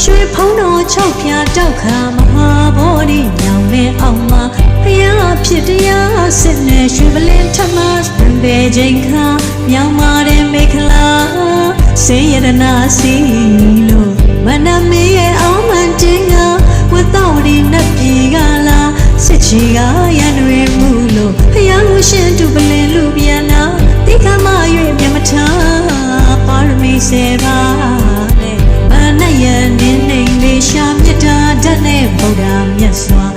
ရွှေဖုံးတော်ချုပ်ပြတောက်ခါမဟာဘောဓိညောင်နဲ့အောင်မှာဖျားဖြစ်တရားစစ်နဲ့ရွှေပလင်ထမတ်ဘယ်ချိန်ခါမြောင်မာတဲ့မိခလာစေရနာစီလို့မနမေးရဲ့အောင်မတင်ကဝတ်တော်ဒီနတ်ပြည်ကလာစစ်ချီကရန်ရယ်မှုလို့ဖျားလို့ရှင်သူပလင်လူပြန်နာတိခမရွေမြမထားပါရမီစေပါ abençoar.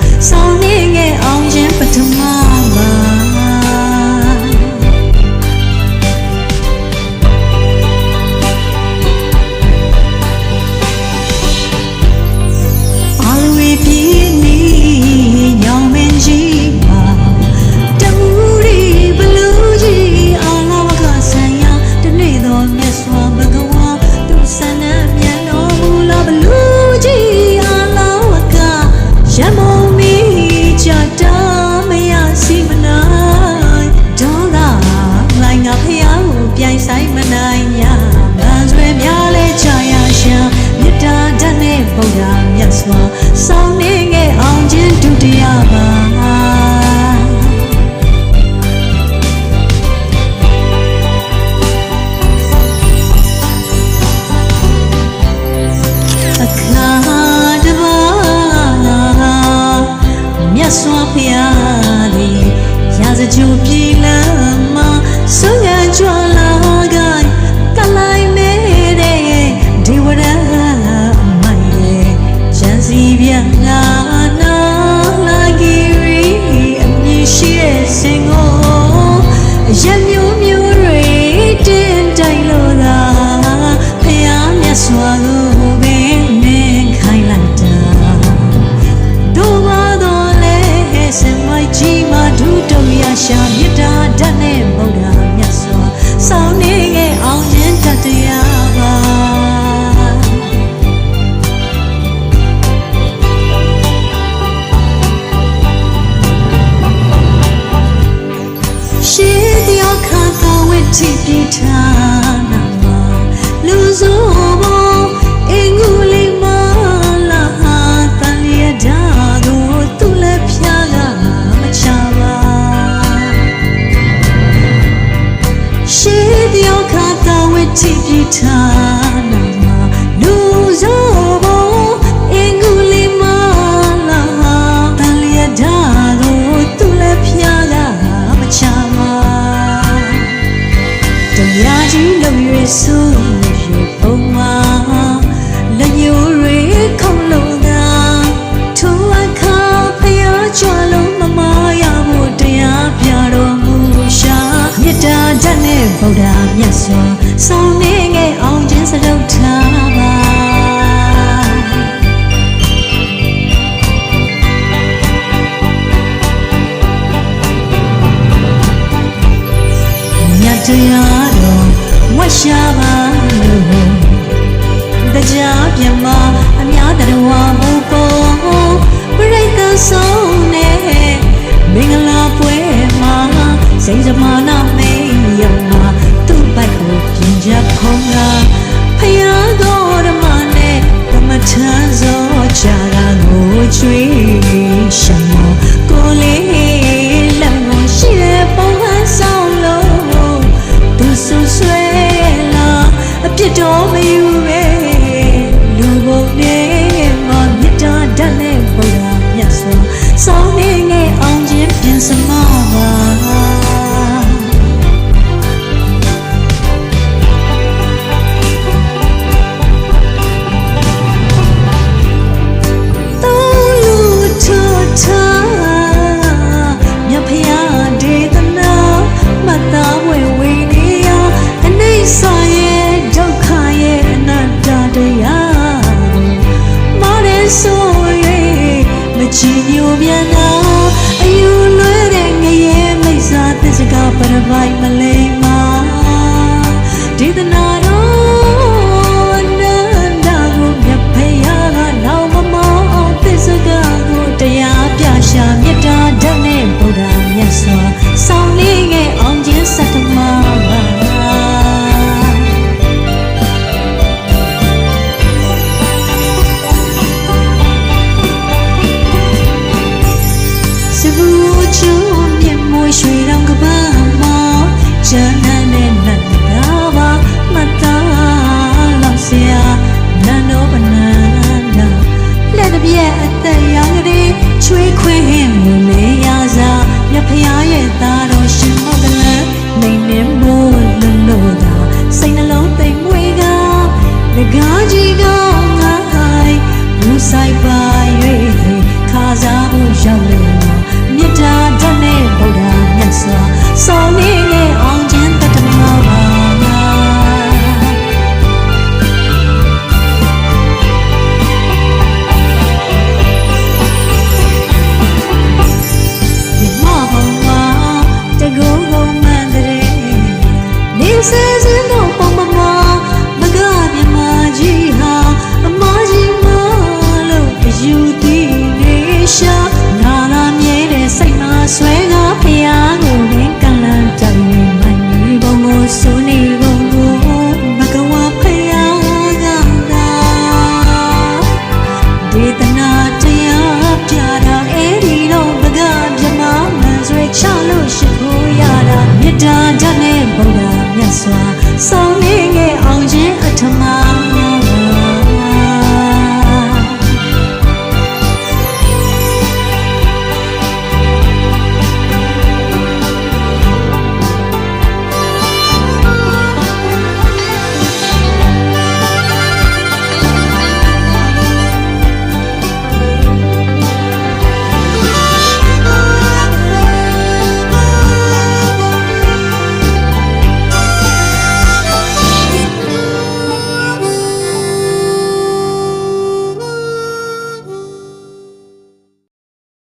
မုဒ္ဒရာမြတ်စွာဆောင်းနေခဲ့အောင်ရင်တတရားပါရှိတဲ့အခါတော်ဝိတိပြထား ရှာပါလို့တရားပြမအများတော်မူပေါ်ပြိတ္တဆုံးနဲ့မင်္ဂလာပွဲမှာစိတ်စမာနာမေယုံမှာသူ့ဘက်ကိုပြင်ကြခုံးလာဖယားတော်ဓမ္မနဲ့ဓမ္မထမ်းစောချာတာကိုချွေးရှာမကိုလေးလမ်းမရှိတဲ့ပုံဟန်ဆောင်လို့သူဆူဆွဲ 别动没有 မိုးရွှေတောင်ကဘာမှာဂျန်နန်နဲ့နတ်တာပါမတာလောက်စရာနန်တော့ပနာနာလက်တပြက်အသက်ရောင်ကလေးချွေးခွေး